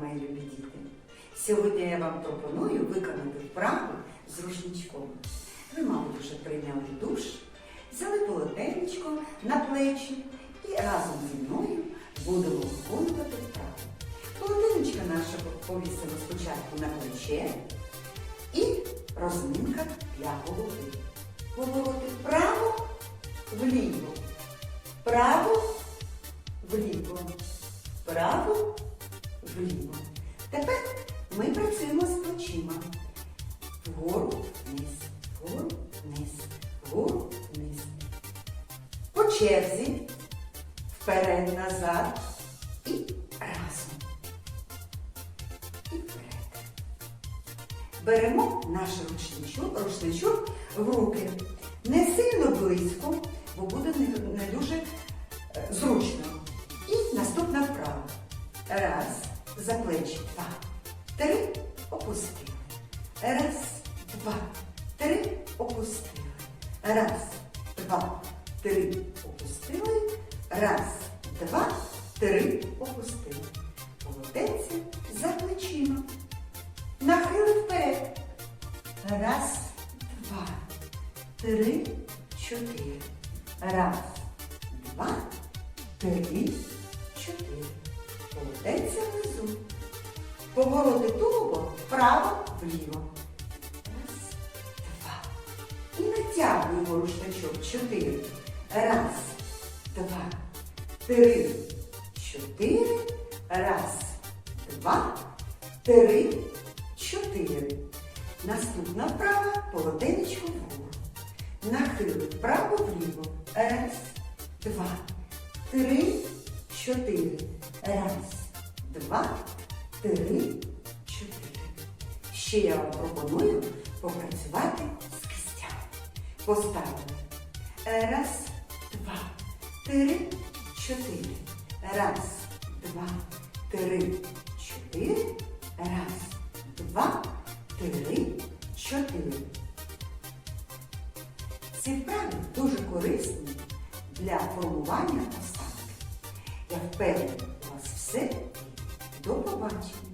мої любі діти! Сьогодні я вам пропоную виконати вправу з рушничком. Ви, мабуть, вже прийняли душ, взяли полотенечко на плечі і разом зі мною будемо виконувати вправу. Полотенечко наше повісимо спочатку на плече і розминка для голови. Повороти вправо, вліво, вправо, вліво, вправо, вліво. Тепер ми працюємо з плечима. Вгору, вниз, вгору, вниз, вгору, вниз. По черзі, вперед, назад і разом. І вперед. Беремо наш рушничок, рушничок в руки. Три, опустили. Раз, два, три, опустили. Раз, два, три, опустили. Раз, два, три, опустили. Полотенце за плечима. Нахили вперед. Раз, два, три, чотири. Раз, два, три, чотири. Полотенце внизу. Повороти тулубом вправо, вліво. Раз, два. І натягуємо рушничок. Чотири. Раз, два, три, чотири. Раз, два, три, чотири. Наступна вправа полотенечко вгору. Нахили вправо-вліво. Раз, два, три, чотири. Раз, два, три, чотири. Ще я вам пропоную попрацювати з кистями. Поставили. Раз, два, три, чотири. Раз, два, три, чотири. Раз, два, три, чотири. Ці вправи дуже корисні для формування посадки. Я впевнена, у вас все. До побачення!